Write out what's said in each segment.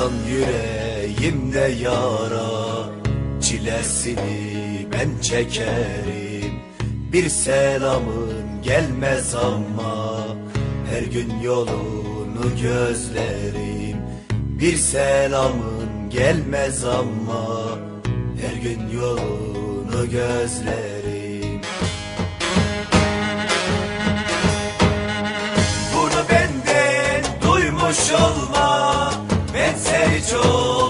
Kalkan yüreğimde yara Çilesini ben çekerim. Bir selamın gelmez ama Her gün yolunu gözlerim. Bir selamın gelmez ama Her gün yolunu gözlerim. Bunu benden duymuş olma Ben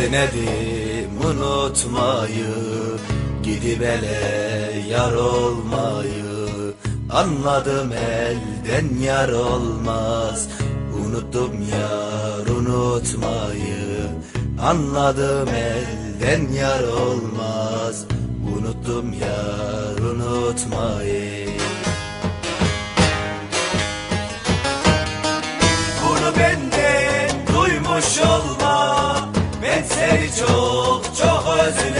denedim unutmayı Gidip ele yar olmayı. Anladım elden yar olmaz Unuttum yar unutmayı. Anladım elden yar olmaz Unuttum yar unutmayı. Bunu benden duymuş olma çok çok özledim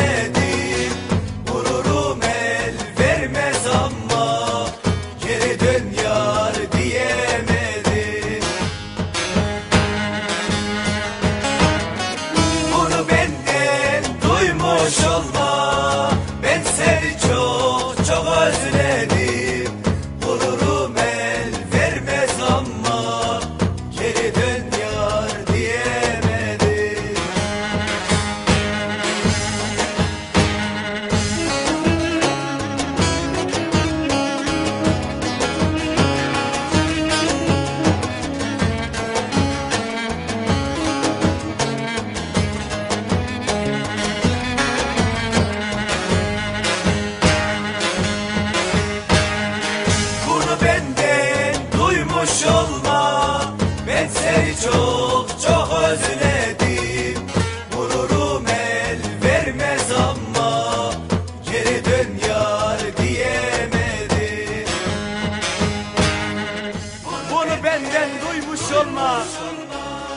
duymuş olma.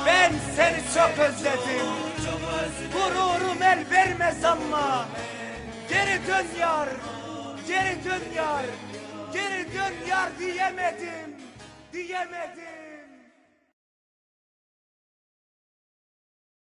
Ben seni çok özledim. Gururum el vermez ama. Geri dön yar, geri dön yar, geri dön yar diyemedim, diyemedim.